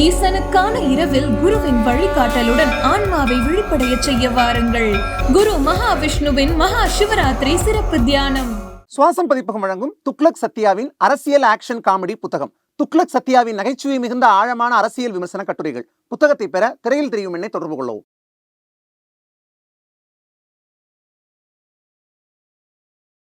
ஈசனுக்கான இரவில் குருவின் வழிகாட்டலுடன் ஆன்மாவை விழிப்படைய செய்ய வாருங்கள். குரு மகாவிஷ்ணுவின் மகா சிவராத்திரி சிறப்பு தியானம். சுவாசம் பதிப்பகம் வழங்கும் துக்ளக் சத்யாவின் அரசியல் ஆக்ஷன் காமெடி புத்தகம். துக்ளக் சத்யாவின் நகைச்சுவை மிகுந்த ஆழமான அரசியல் விமர்சன கட்டுரைகள். புத்தகத்தை பெற திரையில் தெரியும் எண்ணை தொடர்பு கொள்ளவும்.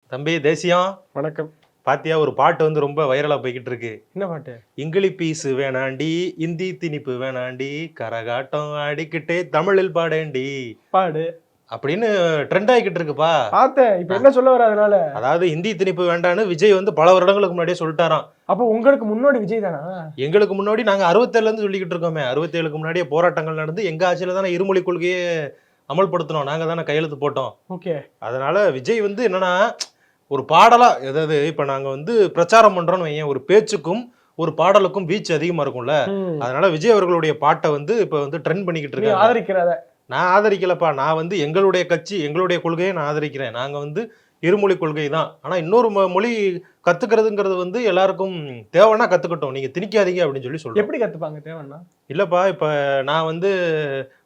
தம்பி தேசியம் வணக்கம். பாத்தியா ஒரு பாட்டு வந்து ரொம்ப வைரலா போய்கிட்டு இருக்கு என்ன பாட்டு? இங்கிலி பீஸ் வேணாண்டி இந்தி திணிப்பு வேணாண்டி கரகாட்டம் ஆடிக்கிட்டே தமிழில் பாடேண்டி. பாடு. அப்படின்னு ட்ரெண்ட் ஆகிக்கிட்டு இருக்குப்பா பார்த்தேன் இப்ப என்ன சொல்ல வர அதனால? அதாவது இந்தி திணிப்பு வேண்டான்னு விஜய் வந்து பல வருடங்களுக்கு முன்னாடியே சொல்லிட்டாராம். அப்ப உங்களுக்கு முன்னோடி விஜய் தானா? எங்களுக்கு முன்னாடி நாங்க அறுபத்தேழுல இருந்து சொல்லிக்கிட்டு இருக்கோமே. அறுபத்தேழுக்கு முன்னாடியே போராட்டங்கள் நடந்து எங்க ஆட்சியில தானே இருமொழி கொள்கையே அமல்படுத்தினோம். நாங்க தானே கையெழுத்து போட்டோம். ஓகே. அதனால விஜய் வந்து என்னன்னா ஒரு பாடலா ஏதாவது இப்ப நாங்க வந்து பிரச்சாரம் பண்றோம்னு வையேன் ஒரு பேச்சுக்கும் ஒரு பாடலுக்கும் வீச்சு அதிகமா இருக்கும்ல. அதனால விஜய் அவர்களுடைய பாட்டை வந்து இப்ப வந்து ட்ரெண்ட் பண்ணிக்கிட்டு நீ இருக்காங்க. ஆதரிக்கிறத. நான் ஆதரிக்கலப்பா. நான் வந்து எங்களுடைய கட்சி எங்களுடைய கொள்கையை நான் ஆதரிக்கிறேன். நாங்க வந்து இருமொழி கொள்கை தான். ஆனா இன்னொரு மொழி கத்துக்கிறதுங்கிறது வந்து எல்லாருக்கும் தேவைன்னா கத்துக்கட்டும். நீங்க திணிக்காதீங்க அப்படின்னு சொல்லி சொல்றேன் எப்படி கத்துப்பாங்க? தேவைன்னா? இல்லப்பா இப்ப நான் வந்து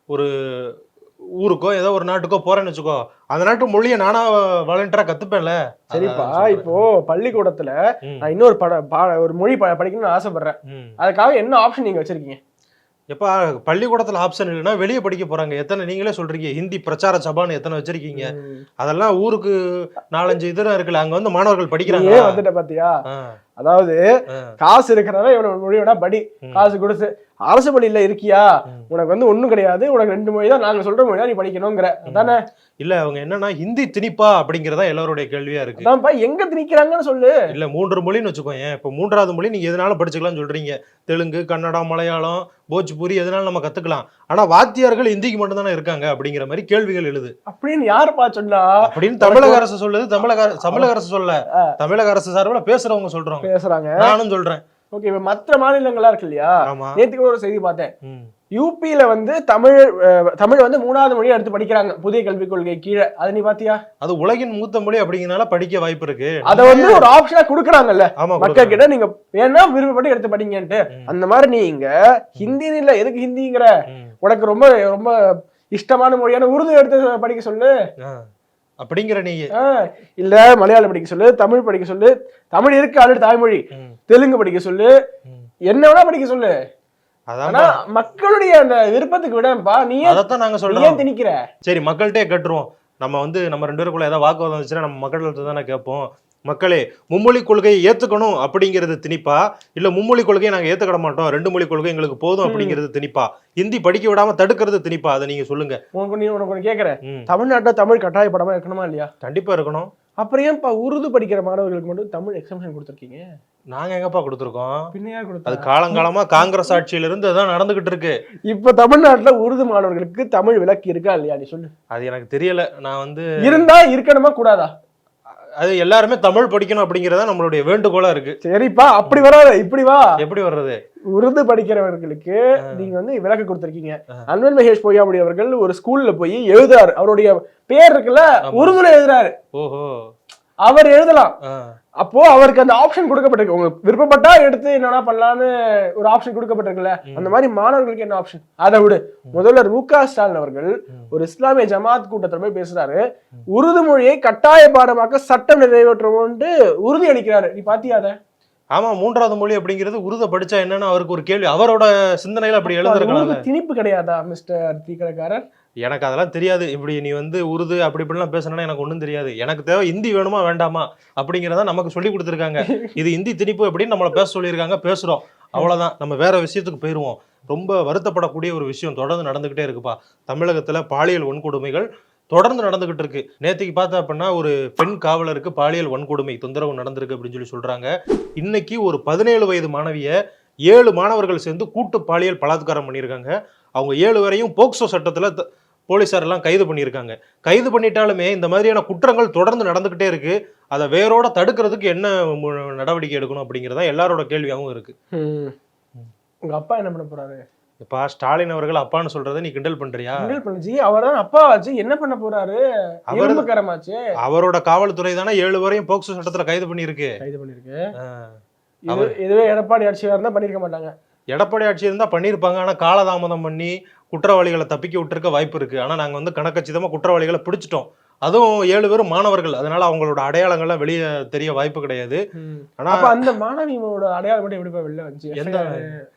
ஒரு ஊருக்கோ ஏதோ ஒரு நாட்டுக்கோ போறேன்னு வச்சுக்கோ அந்த நாட்டு மொழியை நானா வாலண்டியரா கத்துப்பேன்ல. சரிப்பா. இப்போ பள்ளிக்கூடத்துல நான் இன்னொரு பட பா- ஒரு மொழி படிக்கணும்னு ஆசைப்படுறேன். அதுக்காக என்ன ஆப்ஷன் நீங்க வச்சிருக்கீங்க? எப்பா பள்ளிக்கூடத்துல ஆப்ஷன் இல்லைன்னா வெளியே படிக்க போறாங்க. எத்தனை நீங்களே சொல்றீங்க ஹிந்தி பிரச்சார சபான்னு எத்தனை வச்சிருக்கீங்க. அதெல்லாம் ஊருக்கு நாலஞ்சு இதெல்லாம் இருக்குல்ல அங்க வந்து மாணவர்கள் படிக்கிறாங்க. வந்துட்ட பாத்தியா? அதாவது காசு இருக்கிறவன் இவனோட மொழியோட படி. காசு கொடுத்து அரசு பள்ளியில இருக்கியா. உனக்கு வந்து ஒண்ணும் கிடையாது. உனக்கு ரெண்டு மொழி தான். நாங்க சொல்ற மொழி தான் நீ படிக்கணுங்கிற. அதானே? இல்ல அவங்க என்னன்னா ஹிந்தி திணிப்பா அப்படிங்கறதா எல்லாருடைய கேள்வியா இருக்கு. எங்க திணிக்கிறாங்கன்னு சொல்லு. இல்ல மூன்று மொழின்னு வச்சுக்கோங்க இப்ப மூன்றாவது மொழி நீங்க எதனாலும் படிச்சுக்கலாம்னு சொல்றீங்க. தெலுங்கு கன்னடம் மலையாளம் போஜ்பூரி எதனாலும் நம்ம கத்துக்கலாம். ஆனா வாத்தியார்கள் ஹிந்திக்கு மட்டும் தானே இருக்காங்க அப்படிங்கிற மாதிரி கேள்விகள் எழுது. அப்படின்னு யாருப்பா சொன்னா அப்படின்னு தமிழக அரசு சொல்லுது. தமிழக தமிழக அரசு சொல்ல. தமிழக அரசு சார்பில் பேசுறவங்க சொல்றாங்க. பேசுறாங்க. நானும் சொல்றேன். ஓகே இப்ப மற்ற மாநிலங்களா இருக்கு இல்லையா? கூட ஒரு செய்தி பார்த்தேன். யூபியில வந்து தமிழ் தமிழ் வந்து மூணாவது மொழியா எடுத்து படிக்கிறாங்க. புதிய கல்விக் கொள்கை கீழே. அது நீ பாத்தியா? அது உலகின் மூத்த மொழி அப்படிங்கறனால படிக்க வாய்ப்பு இருக்கு. அத வந்து ஒரு ஆப்ஷனா குடுக்குறாங்கல்ல. மக்கள் கிட்ட நீங்க வேணா விருப்பப்பட்டு எடுத்து படிங்கன்ட்டு. அந்த மாதிரி நீங்க ஹிந்தின்னு இல்ல எதுக்கு ஹிந்திங்கிற. உனக்கு ரொம்ப ரொம்ப இஷ்டமான மொழியான உருது எடுத்து படிக்க சொல்லு. அப்படிங்கிற நீங்க இல்ல மலையாளம் படிக்க சொல்லு தமிழ் படிக்க சொல்லு. தமிழ் இருக்கு ஆல்ரெடி தாய்மொழி. தெலுங்கு படிக்க சொல்லு. என்ன வேணா படிக்க சொல்லு. அதான் மக்களுடைய அந்த விருப்பத்துக்கு விடப்பா நீ அதைத்தான் நாங்க சொல்றோம். திணிக்கிற? சரி மக்கள்கிட்டே கேட்டுருவோம். நம்ம வந்து நம்ம ரெண்டு பேருக்குள்ள ஏதாவது வாக்குவாதம் வந்துச்சுன்னா நம்ம மக்கள்கிட்ட தானே கேட்போம். மக்களே மும்மொழி கொள்கையை ஏத்துக்கணும் அப்படிங்கிறது திணிப்பா? இல்ல மும்மொழி கொள்கையை நாங்க ஏத்துக்கிட மாட்டோம். ரெண்டு மொழி கொள்கை எங்களுக்கு போதும். அப்படிங்கிறது திணிப்பா? ஹிந்தி படிக்க விடாம தடுக்கிறது திணிப்பா? அதை நீங்க சொல்லுங்க. உனக்கு நீ உனக்கு கேக்குறேன். தமிழ்நாட்டுல தமிழ் கட்டாய படமா இருக்கணுமா இல்லையா? கண்டிப்பா இருக்கணும். அப்புறம் ஏன்ப்பா உருது படிக்கிற மாணவர்களுக்கு மட்டும் தமிழ் எக்ஸம்ஷன் கொடுத்துருக்கீங்க? நாங்க எங்கப்பா கொடுத்துருக்கோம்? பின்னையா அது கொடுத்தா? காலங்காலமா காங்கிரஸ் ஆட்சியில இருந்து அதான் நடந்துகிட்டு இருக்கு. இப்ப தமிழ்நாட்டுல உருது மாணவர்களுக்கு தமிழ் விலக்கு இருக்கா இல்லையா? நீ சொல்லு. அது எனக்கு தெரியல. நான் வந்து இருந்தா இருக்கணுமா? கூடாதா? அது எல்லாருமே தமிழ் படிக்கணும் அப்படிங்கறதா நம்மளுடைய வேண்டுகோளா இருக்கு. சரிப்பா அப்படி வராத இப்படி வா. எப்படி வர்றது? உருது படிக்கிறவர்களுக்கு நீங்க வந்து விலக்கு கொடுத்திருக்கீங்க. ஆ. அன்வன் மகேஷ் பொய்யாமுடி அவர்கள் ஒரு ஸ்கூல்ல போய் எழுதுறாரு. அவருடைய பேர் இருக்குல்ல. உருதுல எழுதுறாரு. ஓஹோ. அவர் எழுதலாம். அப்போ அவருக்கு அந்த ஆப்ஷன் கொடுக்கப்பட்டிருக்கு. உங்களுக்கு விருப்பப்பட்டா எடுத்து என்னடா பண்ணலான்னு ஒரு ஆப்ஷன் கொடுக்கப்பட்டிருக்குல்ல. அந்த மாதிரி மாணவர்களுக்கு என்ன ஆப்ஷன் அதை விடு. முதல்வர் மு க ஸ்டாலின் அவர்கள். ஒரு இஸ்லாமிய ஜமாத் கூட்டத்தில் போய் பேசுறாரு. உருது மொழியை கட்டாய பாடமாக்க சட்டம் நிறைவேற்றுவோம்ட்டு உறுதி அளிக்கிறாரு. நீ பாத்தியா அதை? ஆமா மூன்றாவது மொழி அப்படிங்கிறது உருத படிச்சா என்னன்னு அவருக்கு ஒரு கேள்வி. அவரோட சிந்தனையில அப்படி உருது திணிப்பு கிடையாதா மிஸ்டர் தீக்கடைக்காரர் எனக்கு அதெல்லாம் தெரியாது. இப்படி நீ வந்து உருது அப்படி இப்படிலாம் பேசணும்னா எனக்கு ஒன்றும் தெரியாது. எனக்கு தேவை இந்தி வேணுமா வேண்டாமா? அப்படிங்கிறத நமக்கு சொல்லி கொடுத்துருக்காங்க. இது ஹிந்தி திணிப்பு அப்படின்னு நம்மளை பேச சொல்லியிருக்காங்க பேசுகிறோம் அவ்வளோதான் நம்ம வேற விஷயத்துக்கு போயிடுவோம் ரொம்ப வருத்தப்படக்கூடிய ஒரு விஷயம் தொடர்ந்து நடந்துக்கிட்டே இருக்குப்பா. தமிழகத்தில் பாலியல் வன்கொடுமைகள் தொடர்ந்து நடந்துகிட்டு இருக்கு. நேற்றுக்கு பார்த்தா அப்படின்னா ஒரு பெண் காவலருக்கு பாலியல் வன்கொடுமை தொந்தரவு நடந்திருக்கு அப்படின்னு சொல்லி சொல்றாங்க. இன்னைக்கு ஒரு பதினேழு வயது மாணவியை ஏழு மாணவர்கள் சேர்ந்து கூட்டு பாலியல் பலாத்காரம் பண்ணியிருக்காங்க. அவங்க ஏழு வரையும் போக்சோ சட்டத்தில் எல்லாம் கைது பண்ணியிருக்காங்க. கைது பண்ணிட்டாலுமே இந்த மாதிரியான குற்றங்கள் தொடர்ந்து நடந்துகிட்டே இருக்கு. அதை வேரோட தடுக்கிறதுக்கு என்ன நடவடிக்கை எடுக்கணும் அப்படிங்கிறதா எல்லாரோட கேள்வியாகவும் இருக்கு. உங்க அப்பா என்ன பண்ண போறாரு? இப்ப ஸ்டாலின் அவர்கள் அப்பான்னு சொல்றதை நீ கிண்டல் பண்றியா? கிண்டல் பண்ணுச்சு. அவர்? தான் அப்பா ஆச்சு. என்ன பண்ண போறாரு? அவர் இரும்புக்கரமாச்சு அவரோட காவல்துறை தானே ஏழு வரையும் போக்சோ சட்டத்துல கைது பண்ணியிருக்கு. கைது பண்ணிருக்கு இதுவே எடப்பாடி ஆட்சியா இருந்தா பண்ணிருக்க மாட்டாங்க. எடப்பாடி ஆட்சி இருந்தா பண்ணியிருப்பாங்க ஆனா காலதாமதம் பண்ணி குற்றவாளிகளை தப்பிக்க விட்டுருக்க வாய்ப்பு இருக்கு. ஆனா நாங்க வந்து கணக்கச்சிதமா குற்றவாளிகளை பிடிச்சிட்டோம். அதுவும் ஏழு பேரும் மாணவர்கள். அதனால அவங்களோட அடையாளங்கள்லாம் வெளியே தெரிய வாய்ப்பு கிடையாது. ஆனா அப்ப அந்த மாணவியோட அடையாளம் மட்டும் எப்படி வெளில வந்துச்சு? எந்த-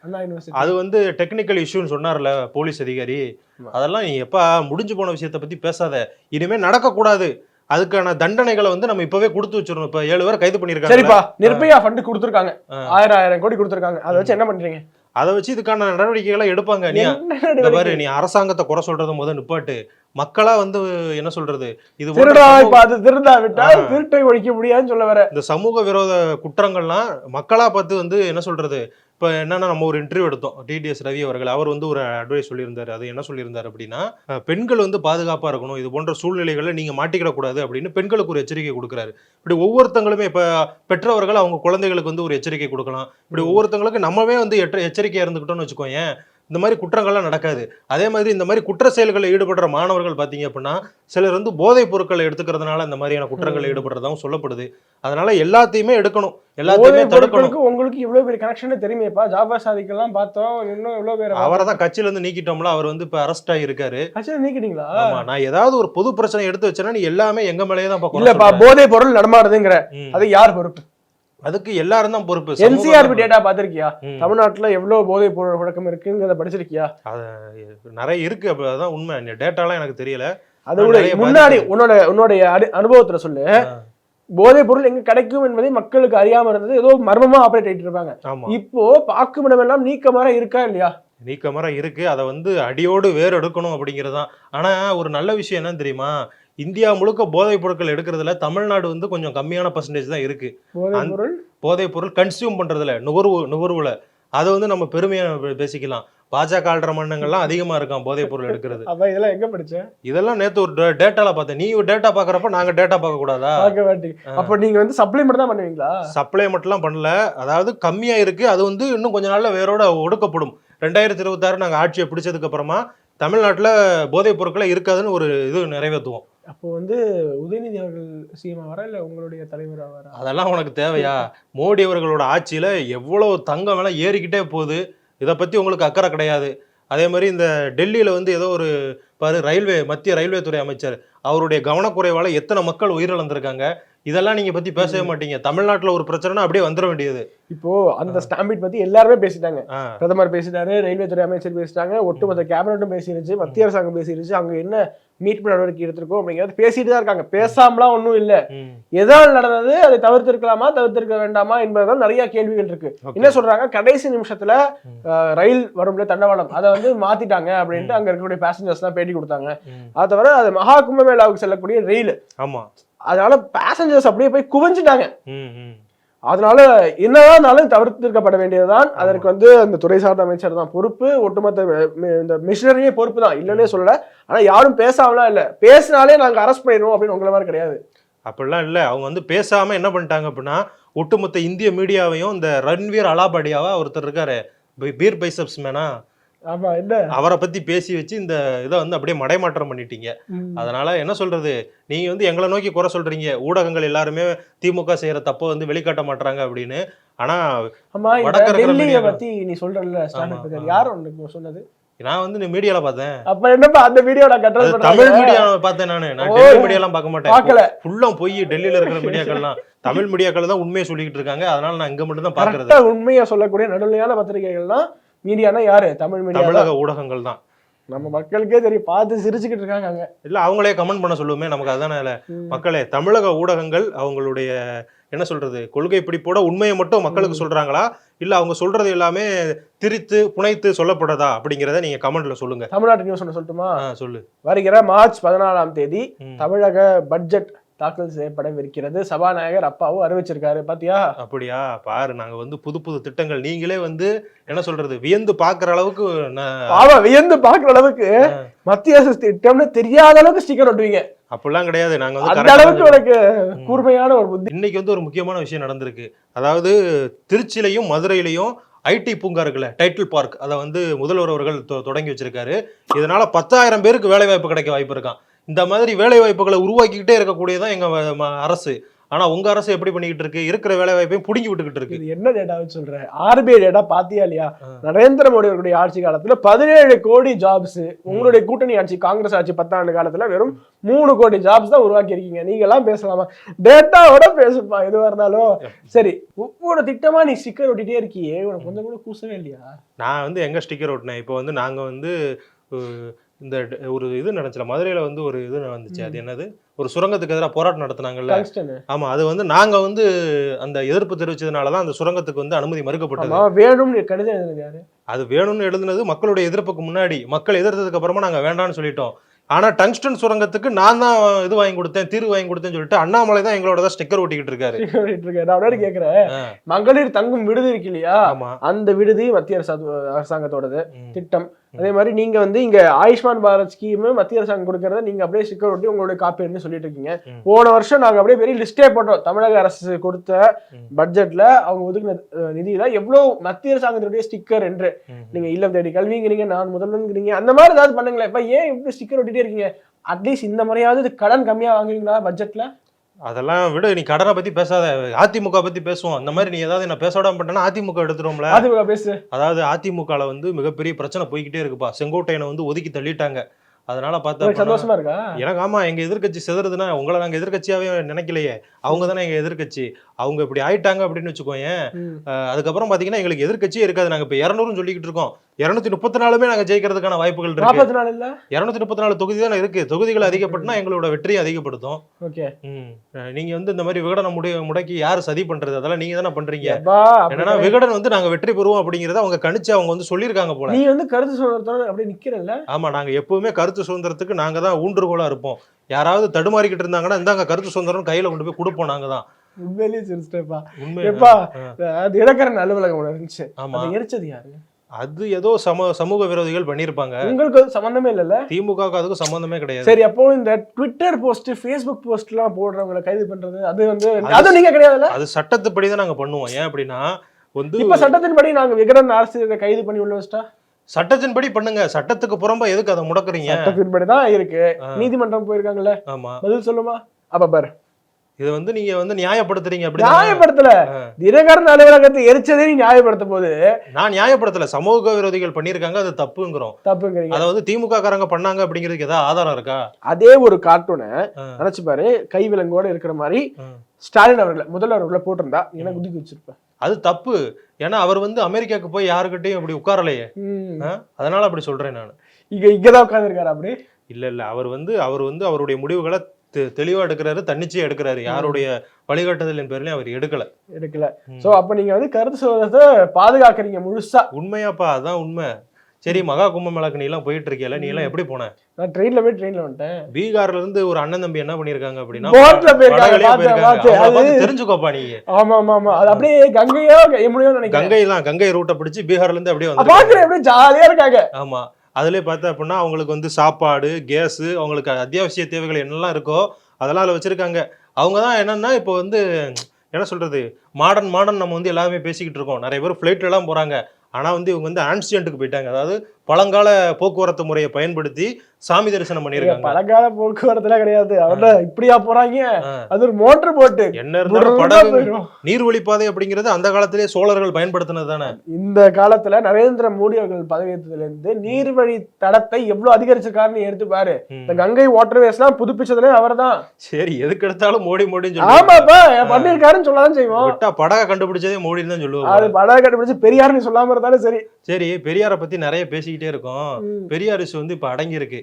அது வந்து டெக்னிக்கல் இஷ்யூன்னு சொன்னார்ல போலீஸ் அதிகாரி. அதெல்லாம் நீ எப்ப முடிஞ்சு போன விஷயத்தை பத்தி பேசாத. இனிமே நடக்கக்கூடாது. அதுக்கான தண்டனைகளை வந்து நம்ம இப்பவே கொடுத்து வச்சிடணும். இப்ப ஏழு பேர் கைது பண்ணிருக்காங்க சரிப்பா. நிர்பயா ஃபண்ட் கொடுத்துருக்காங்க. ஆயிரம் ஆயிரம் கோடி கொடுத்துருக்காங்க. அதை வச்சு என்ன பண்றீங்க? அதை வச்சு இதுக்கான நடவடிக்கைகளை எடுப்பாங்க. நீ இந்த பாரு நடவடிக்கை? நீ அரசாங்கத்தை குறை சொல்றத முத நிப்பாட்டு. மக்களா வந்து என்ன சொல்றது? இது அது திருடா விட்டால். திருட்டை ஒழிக்க முடியாதுன்னு சொல்ல வர. இந்த சமூக விரோத குற்றங்கள்லாம் மக்களா பார்த்து வந்து என்ன சொல்றது? இப்போ என்னன்னா நம்ம ஒரு இன்டர்வியூ எடுத்தோம். டிடிஎஸ் ரவி அவர்கள் அவர் வந்து ஒரு அட்வைஸ் சொல்லியிருந்தார். அது என்ன சொல்லியிருந்தார் அப்படின்னா பெண்கள் வந்து பாதுகாப்பாக இருக்கணும். இது போன்ற சூழ்நிலைகளை நீங்கள் மாட்டிக்கிடக்கூடாது அப்படின்னு பெண்களுக்கு ஒரு எச்சரிக்கை கொடுக்குறாரு. இப்படி ஒவ்வொருத்தங்களுமே இப்போ பெற்றவர்கள் அவங்க குழந்தைகளுக்கு வந்து ஒரு எச்சரிக்கை கொடுக்கலாம். இப்படி ஒவ்வொருத்தங்களுக்கு நம்மவே வந்து எச்சரிக்கையாக எச்சரிக்கையா இருந்துக்கிட்டோம்னு வச்சுக்கோங்க இந்த மாதிரி குற்றங்கள்லாம் நடக்காது. அதே மாதிரி இந்த மாதிரி குற்ற செயல்களில் ஈடுபடுற மாணவர்கள் பார்த்தீங்க அப்படின்னா சிலர் வந்து போதைப் பொருட்களை எடுத்துக்கிறதுனால இந்த மாதிரியான குற்றங்களில் ஈடுபடுறதாகவும் சொல்லப்படுது. அதனால எல்லாத்தையுமே எடுக்கணும். எல்லாத்தையுமே தடுக்கணும். உங்களுக்கு இவ்வளவு பெரிய கனெக்ஷன் தெரியுமேப்பா. ஜாபா சாதிக்கெல்லாம் பார்த்தோம் இன்னும் இவ்வளவு பேர் அவரை தான் கட்சியில இருந்து நீக்கிட்டோம்ல அவர் வந்து இப்ப அரெஸ்ட் ஆகியிருக்காரு. கட்சியில நீக்கிட்டீங்களா? ஆமா நான் ஏதாவது ஒரு பொது பிரச்சனை எடுத்து வச்சேன்னா நீ எல்லாமே எங்க மேலேயே தான் பார்க்கணும் இல்லப்பா போதை பொருள் நடமாடுதுங்கிற. அது யார் பொறுப்பு? அதுக்கு எல்லாரும் தான் பொறுப்பு. என்சிஆர்பி டேட்டா பாத்திருக்கியா ம். தமிழ்நாட்டுல எவ்வளவு போதை பொருள் புழக்கம் இருக்குங்கிறத படிச்சிருக்கியா? நிறைய இருக்கு அப்ப அதான் உண்மை. டேட்டாலாம் எனக்கு தெரியல. அதை விட நிறைய முன்னாடி. உன்னோட உன்னுடைய அனு- அனுபவத்துல சொல்லு. போதைப் பொருள் எங்க கிடைக்கும் என்பதை மக்களுக்கு அறியாம இருந்தது. ஏதோ மர்மமா ஆபரேட் ஆயிட்டு இருப்பாங்க. இப்போ பாக்குமிடம் எல்லாம் நீக்கமாற இருக்கா இல்லையா? நீக்கமர இருக்கு. அதை வந்து அடியோடு வேர் எடுக்கணும் அப்படிங்கிறதான் ஆனா ஒரு நல்ல விஷயம் என்னன்னு தெரியுமா? இந்தியா முழுக்க போதைப் பொருட்கள் எடுக்கிறதுல தமிழ்நாடு வந்து கொஞ்சம் கம்மியான பர்சன்டேஜ் தான் இருக்கு. போதைப் பொருள்? கன்சியூம் பண்றதுல நுகர்வு நுகர்வுல. அதை வந்து நம்ம பெருமையா பேசிக்கலாம். பாஜக ஆள்ற மன்னங்கள்லாம் அதிகமா இருக்கான் போதைப் பொருள் எடுக்கிறது. அப்ப இதெல்லாம் எங்க படிச்ச? இதெல்லாம் நேத்து ஒரு டேட்டால பார்த்தேன். நீ டேட்டா பாக்குறப்ப நாங்க டேட்டா பார்க்க கூடாதா அப்ப நீங்க வந்து சப்ளை மட்டும் தான் பண்ணுவீங்களா? சப்ளை மட்டும்லாம் பண்ணல. அதாவது கம்மியா இருக்கு. அது வந்து இன்னும் கொஞ்ச நாள்ல வேரோட ஒடுக்கப்படும். ரெண்டாயிரத்தி இருபத்தாறு நாங்க ஆட்சியை பிடிச்சதுக்கு அப்புறமா தமிழ்நாட்டுல போதைப் பொருட்களே இருக்காதுன்னு ஒரு இது நிறைவேற்றுவோம் அப்போ வந்து உதயநிதி அவர்கள் சிஎம் வர இல்ல உங்களுடைய தலைவரா வர அதெல்லாம் உனக்கு தேவையா? மோடி அவர்களோட ஆட்சியில எவ்வளவு தங்கம் விலை ஏறிக்கிட்டே போகுது. இதை பத்தி உங்களுக்கு அக்கறை கிடையாது. அதே மாதிரி இந்த டெல்லியில வந்து ஏதோ ஒரு பாரு ரயில்வே மத்திய ரயில்வே துறை அமைச்சர். அவருடைய கவனக்குறைவால எத்தனை மக்கள் உயிரிழந்திருக்காங்க? இதெல்லாம் நீங்க பத்தி பேசவே மாட்டீங்க. தமிழ்நாட்டுல ஒரு பிரச்சனைனா அப்படியே வந்துட வேண்டியது. இப்போ அந்த ஸ்டாம்பிட் பத்தி எல்லாருமே பேசிட்டாங்க. பிரதமர் பேசிட்டாரு ரயில்வே துறை அமைச்சர் பேசிட்டாங்க ஒட்டுமொத்த கேபினட்டும் பேசிருச்சு மத்திய அரசாங்கம் பேசிருச்சு. அங்க என்ன மீட்பு நடவடிக்கை எடுத்திருக்கோம் அப்படிங்கிறது பேசிட்டு தான் இருக்காங்க. பேசாமலாம் ஒண்ணும் இல்ல. எதால் நடந்தது அதை தவிர்த்திருக்கலாமா தவிர்த்திருக்க வேண்டாமா என்பதுதான் நிறைய கேள்விகள் இருக்கு. என்ன சொல்றாங்க? கடைசி நிமிஷத்துல ரயில் வரும்ல தண்டவாளம். அதை வந்து மாத்திட்டாங்க அப்படின்ட்டு அங்க இருக்கக்கூடிய பேசஞ்சர்ஸ் தான் பேட்டி கொடுத்தாங்க. அது தவிர அது மகா கும்பமேளாவுக்கு செல்லக்கூடிய ரயில். ஆமா. அதனால பேசஞ்சர்ஸ் அப்படியே போய் குவிஞ்சிட்டாங்க. அதனால என்னதான் தவிர்த்திருக்கப்பட வேண்டியதுதான் அதற்கு வந்து அந்த துறை சார்ந்த அமைச்சர் தான் பொறுப்பு ஒட்டுமொத்த இந்த மிஷினரியே பொறுப்பு தான் இல்லைன்னே சொல்லல. ஆனா யாரும் பேசாமலாம் இல்ல. பேசினாலே நாங்க அரெஸ்ட் பண்ணிடுவோம் அப்படின்னு உங்களை மாதிரி கிடையாது. அப்படிலாம் இல்ல. அவங்க வந்து பேசாம என்ன பண்ணிட்டாங்க அப்படின்னா ஒட்டுமொத்த இந்திய மீடியாவையும் இந்த ரன்வீர் அலாபாடியாவா ஒருத்தர் இருக்காரு. பீர் பைசப்ஸ் மேனா? அவரை பத்தி பேசி வச்சு இந்த இதை வந்து அப்படியே மடைமாற்றம் பண்ணிட்டீங்க. அதனால என்ன சொல்றது? நீங்க வந்து எங்களை நோக்கி குறை சொல்றீங்க. ஊடகங்கள் எல்லாருமே திமுக செய்யற தப்ப வந்து வெளிக்காட்ட மாட்டாங்க அப்படின்னு. ஆனா ஆமா டெல்லிய பத்தி நீ சொல்றல. யார் உனக்கு சொன்னது? நான் வந்து மீடியால பார்த்தேன். அப்ப என்னப்பா அந்த வீடியோ நான் தமிழ் மீடியா பார்த்தேன் நானு. நான் டெல்லி மீடியாலாம் பார்க்க மாட்டேன். பார்க்கல. ஃபுல்லா போய் டெல்லியில இருக்கிற மீடியாக்கள்லாம். தமிழ் மீடியாக்கள் தான் உண்மையை சொல்லிக்கிட்டு இருக்காங்க. அதனால நான் இங்க மட்டும் தான் பாக்குறது உண்மையா சொல்லக்கூடிய நடுநிலையான பத்திரிகைகள்லாம் மீடியானா யாரு? தமிழ் மீடியா தமிழக ஊடகங்கள் தான். நம்ம மக்களுக்கே தெரியும். பார்த்து சிரிச்சுக்கிட்டு இருக்காங்க அங்க. இல்ல அவங்களே கமெண்ட் பண்ண சொல்லுவோமே நமக்கு அதானே. மக்களே தமிழக ஊடகங்கள் அவங்களுடைய என்ன சொல்றது கொள்கை பிடிப்போட உண்மையை மட்டும் மக்களுக்கு சொல்றாங்களா? இல்ல அவங்க சொல்றது எல்லாமே திரித்து புனைத்து சொல்லப்படுறதா அப்படிங்கறத நீங்க கமெண்ட்ல சொல்லுங்க. தமிழ்நாட்டு நியூஸ் ஒன்று சொல்லட்டுமா? சொல்லு. வருகிற மார்ச் பதினாலாம் தேதி. தமிழக பட்ஜெட் தாக்கல் செய்யப்படவிருக்கிறது. சபாநாயகர் அப்பாவும் அறிவிச்சிருக்காரு. பாத்தியா? அப்படியா? பாரு நாங்க வந்து புது புது திட்டங்கள். நீங்களே வந்து என்ன சொல்றது வியந்து பாக்குற அளவுக்கு பாவம் வியந்து பாக்குற அளவுக்கு மத்திய அரசு திட்டம்னு தெரியாத அளவுக்கு ஸ்டிக்கர் ஒட்டுவீங்க. அப்படிலாம் கிடையாது. நாங்க வந்து அந்த அளவுக்கு உனக்கு கூர்மையான ஒரு புத்தி. இன்னைக்கு வந்து ஒரு முக்கியமான விஷயம் நடந்திருக்கு. அதாவது திருச்சிலையும் மதுரையிலையும் ஐடி பூங்கா இருக்குல்ல டைட்டில் பார்க் அதை வந்து முதல்வர் அவர்கள் தொடங்கி வச்சிருக்காரு. இதனால பத்தாயிரம் பேருக்கு வேலை வாய்ப்பு கிடைக்க வாய்ப்பு இருக்கான் இந்த மாதிரி வேலை வாய்ப்புகளை உருவாக்கிக்கிட்டே இருக்கக்கூடியதான் எங்க வ- ம- அரசு. ஆனா உங்க அரசு எப்படி பண்ணிக்கிட்டு இருக்கு? இருக்கிற வேலை வாய்ப்பையும் புடுங்கி விட்டுக்கிட்டு இருக்கு. என்ன டேட்டா சொல்ற? ஆர்பிஐ டேட்டா பாத்தியா இல்லையா. நரேந்திர மோடி அவர்களுடைய ஆட்சி காலத்துல பதினேழு கோடி ஜாப்ஸ் உங்களுடைய கூட்டணி ஆட்சி காங்கிரஸ் ஆட்சி பத்தாண்டு காலத்துல வெறும் மூணு கோடி ஜாப்ஸ் தான் உருவாக்கி இருக்கீங்க நீங்க எல்லாம் பேசலாமா டேட்டாவோட பேசுப்பா எதுவா இருந்தாலும். சரி ஒவ்வொரு திட்டமா நீ ஸ்டிக்கர் ஒட்டிட்டே இருக்கியே. உனக்கு கொஞ்சம் கூட கூசவே இல்லையா? நான் வந்து எங்க ஸ்டிக்கர் ஒட்டினேன்? இப்போ வந்து நாங்க வந்து இந்த ஒரு இது நடந்துச்சுல மதுரையில வந்து ஒரு இது நடந்துச்சு. அது என்னது? ஒரு சுரங்கத்துக்கு எதிராக போராட்டம் நடத்துனாங்கல்ல? ஆமா அது வந்து நாங்க வந்து அந்த எதிர்ப்பு தெரிவிச்சதுனால தான் அந்த சுரங்கத்துக்கு வந்து அனுமதி மறுக்கப்பட்டது. வேணும்னு கடிதம் எழுதுனது யாரு? அது வேணும்னு எழுதுனது மக்களுடைய எதிர்ப்புக்கு முன்னாடி மக்கள் எதிர்த்ததுக்கு அப்புறமா நாங்க வேண்டாம்னு சொல்லிட்டோம். ஆனா டங்ஸ்டன் சுரங்கத்துக்கு நான் தான் இது வாங்கி கொடுத்தேன் தீர்வு வாங்கி கொடுத்தேன்னு சொல்லிட்டு அண்ணாமலை தான் எங்களோட தான் ஸ்டிக்கர் ஒட்டிக்கிட்டு இருக்காரு. sticker ஒட்டிட்டு இருக்க. நான் ஆ, மகளிர் தங்கும் விடுதி இருக்கு இல்லையா? ஆமா. அந்த விடுதி மத்திய அரசு அரசாங்கத்தோடது. திட்டம். அதே மாதிரி நீங்க வந்து இங்க ஆயுஷ்மான் பாரத் ஸ்கீம் மத்திய அரசாங்கம் கொடுக்கறத நீங்க அப்படியே ஸ்டிக்கர் ஒட்டி உங்களுடைய காப்பீடுன்னு சொல்லிட்டு இருக்கீங்க. போன வருஷம் நாங்க அப்படியே பெரிய லிஸ்டே போட்டோம் தமிழக அரசு கொடுத்த. பட்ஜெட்ல அவங்க ஒதுக்கின நிதியில எவ்வளவு மத்திய அரசாங்கத்தினுடைய ஸ்டிக்கர் என்று. நீங்க இல்லம் தேடி கல்விங்கிறீங்க நான் முதல்வன்கிறீங்க அந்த மாதிரி ஏதாவது பண்ணுங்களேன் இப்ப ஏன் இப்படி ஸ்டிக்கர் ஒட்டிட்டே இருக்கீங்க அட்லீஸ்ட் இந்த முறையாவது கடன் கம்மியா வாங்குவீங்களா பட்ஜெட்ல அதெல்லாம் விடு நீ கடனை பத்தி பேசாத. அதிமுக பத்தி பேசுவோம். அந்த மாதிரி நீ ஏதாவது என்ன பேச விடாம பண்ணா அதிமுக எடுத்துருவோம்ல. அதிமுக பேசு. அதாவது அதிமுகல வந்து மிகப்பெரிய பிரச்சனை போய்கிட்டே இருக்குப்பா. செங்கோட்டையனை வந்து ஒதுக்கி தள்ளிட்டாங்க. அதனால பார்த்தா சந்தோஷமா இருக்கா? எனக்கு ஆமா எங்க எதிர்க்கட்சி செதறதுன்னா உங்களை நாங்க எதிர்க்கட்சியாவே நினைக்கலையே. அவங்க தானே எங்க எதிர்க்கட்சி. அவங்க இப்படி ஆயிட்டாங்க அப்படின்னு. அஹ் அதுக்கப்புறம் பாத்தீங்கன்னா எங்களுக்கு எதிர்க்கட்சியே இருக்காது. நாங்க இப்ப இரநூறுன்னு சொல்லிக்கிட்டு இருக்கோம். இருநூத்தி முப்பத்தி நாலுமே நாங்க ஜெயிக்கிறதுக்கான வாய்ப்புகள் இருக்கு. நாற்பத்தி நாலு இல்ல? இருநூத்தி முப்பத்தி நாலு தொகுதி தானே இருக்கு. தொகுதிகள் அதிகப்பட்டுனா எங்களோட வெற்றியை அதிகப்படுத்தும். ஓகே. ம். நீங்க வந்து இந்த மாதிரி விகடனம் முடி முடக்கி யார் சதி பண்றது? அதெல்லாம் நீங்க தானே பண்றீங்க. என்னன்னா விகடன் வந்து நாங்க வெற்றி பெறுவோம் அப்படிங்கறத அவங்க கணிச்சு அவங்க வந்து சொல்லியிருக்காங்க போல. நீ வந்து கருத்து சுதந்திரத்தோட அப்படியே நிக்கிறல்ல? ஆமா நாங்க எப்பவுமே கருத்து சுதந்திரத்துக்கு நாங்க தான் ஊன்றுகோலா இருப்போம். யாராவது தடுமாறிக்கிட்டு இருந்தாங்கன்னா இந்தாங்க கருத்து சுதந்திரம் கையில கொண்டு போய் கொடுப்போம் நாங்க தான். உண்மையிலேயே சிரிச்சிட்டேப்பா. எப்பா. அது இடக்கரன் அலுவலகம் இருந்துச்சு. ஆமா. எரிச்சது யாரு? அது ஏதோ சம சமூக விரோதிகள் பண்ணியிருப்பாங்க உங்களுக்கு அது சம்பந்தமே இல்லல்ல? திமுகவுக்கு அதுக்கும் சம்பந்தமே கிடையாது. சரி அப்போ இந்த ட்விட்டர் போஸ்ட் ஃபேஸ்புக் போஸ்ட் எல்லாம் போடுறவங்களை கைது பண்றது அது வந்து அதுவும் நீங்க கிடையாதுல்ல? அது சட்டத்துப்படி தான் நாங்க பண்ணுவோம். ஏன் அப்படின்னா வந்து இப்ப சட்டத்தின்படி நாங்க விகடன் ஆசிரியரை கைது பண்ணி உள்ள வச்சிட்டா? சட்டத்தின்படி பண்ணுங்க. சட்டத்துக்கு புறம்பா எதுக்கு அதை முடக்குறீங்க? சட்டத்தின்படி தான் இருக்கு. நீதிமன்றம் போயிருக்காங்கல்ல? ஆமா. பதில் சொல்லுமா? அப்ப பாரு. இது வந்து நீங்க வந்து நியாயப்படுத்துறீங்க அப்படி நியாயப்படுத்தல. தினகரன் அலுவலகத்தை எரிச்சதே நீ நியாயப்படுத்த போது நான் நியாயப்படுத்தல. சமூக விரோதிகள் பண்ணியிருக்காங்க அது தப்புங்கிறோம். தப்புங்கிறீங்க. அதை வந்து திமுக காரங்க பண்ணாங்க அப்படிங்கிறதுக்கு ஏதாவது ஆதாரம் இருக்கா? அதே ஒரு கார்ட்டூனை. நினைச்சு பாரு கைவிலங்கோட இருக்கிற மாதிரி. ஸ்டாலின் அவர்களை முதல்வர் அவர்களை போட்டிருந்தா எனக்கு குதிக்கு வச்சிருப்பேன் அது தப்பு. ஏன்னா அவர் வந்து அமெரிக்காக்கு போய் யாருக்கிட்டையும் அப்படி உட்காரலையே? அதனால அப்படி சொல்றேன் நான். இங்க இங்கதான் உட்கார்ந்துருக்காரு அப்படி? இல்ல இல்ல. அவர் வந்து அவர் வந்து அவருடைய முடிவுகளை தெளிவா எடுக்கிறாரு தன்னிச்சையா எடுக்கிறாரு. யாருடைய வழிகாட்டுதலின் பேர்லயும் அவர் எடுக்கல. எடுக்கல. சோ அப்ப நீங்க வந்து கருத்து சுதந்திரத்தை பாதுகாக்கிறீங்க முழுசா. உண்மையாப்பா அதான் உண்மை. சரி மகா கும்பமேளாக்கு நீ எல்லாம் போயிட்டு இருக்கியல நீ எல்லாம் எப்படி போன? நான் ட்ரெயின்ல போய் ட்ரெயின்ல வந்துட்டேன். பீகார்ல இருந்து ஒரு அண்ணன் தம்பி என்ன பண்ணிருக்காங்க அப்படின்னா போட்ல போயிருக்காங்க, தெரிஞ்சுக்கோப்பா நீ ஆமா ஆமா ஆமா அது அப்படியே கங்கையோ யமுனையோ நினைக்கிறேன். கங்கை தான் கங்கை ரூட்டை பிடிச்சு பீகார்ல இருந்து அப்படியே வந்து பாக்குறேன் அப்படியே ஜாலியா இருக்காங்க. ஆமா. அதிலே பார்த்தா அப்படின்னா அவங்களுக்கு வந்து சாப்பாடு கேஸு அவங்களுக்கு அத்தியாவசிய தேவைகள் என்னெல்லாம் இருக்கோ அதெல்லாம் அதில் வச்சுருக்காங்க. அவங்க தான் என்னென்னா இப்போ வந்து என்ன சொல்கிறது மாடர்ன் மாடர்ன் நம்ம வந்து எல்லாமே பேசிக்கிட்டு இருக்கோம். நிறைய பேர் ஃப்ளைட்ல எல்லாம் ஆனால் வந்து இவங்க வந்து ஆன்சியன்ட்டுக்கு போயிட்டாங்க. அதாவது பழங்கால போக்குவரத்து முறையை பயன்படுத்தி சாமி தரிசனம் பண்ணியிருக்காங்க பழங்கால போக்குவரத்துல கிடையாது. அவர்ல இப்படியா போறாங்க. அது ஒரு மோட்டர் போட்டு என்ன இருந்தாலும் படகு போயிரும். நீர்வழிப்பாதை அப்படிங்கிறது அந்த காலத்திலே சோழர்கள் பயன்படுத்தினது தானே? இந்த காலத்துல நரேந்திர மோடி அவர்கள் பதவியேற்றதுல இருந்து நீர்வழி தடத்தை எவ்வளவு அதிகரிச்சிருக்காருன்னு எடுத்து பாரு. இந்த கங்கை வாட்டர்வேஸ் எல்லாம் புதுப்பிச்சதுலே அவர்தான். சரி எதுக்கு எடுத்தாலும் மோடி மோடின்னு சொல்லுவாங்க. ஆமாப்பா பண்ணிருக்காருன்னு சொல்லதான் செய்வோம். விட்டா படகை கண்டுபிடிச்சதே மோடின்னு தான் அது சொல்லுவாங்க படம் கண்டுபிடிச்சு பெரியார்னு சொல்லாம இருந்தாலும் சரி. சரி பெரியாரை பத்தி நிறைய பேசிக்கிட்டே இருக்கோம். பெரியார் இஷ்யூ வந்து இப்ப அடங்கி இருக்கு.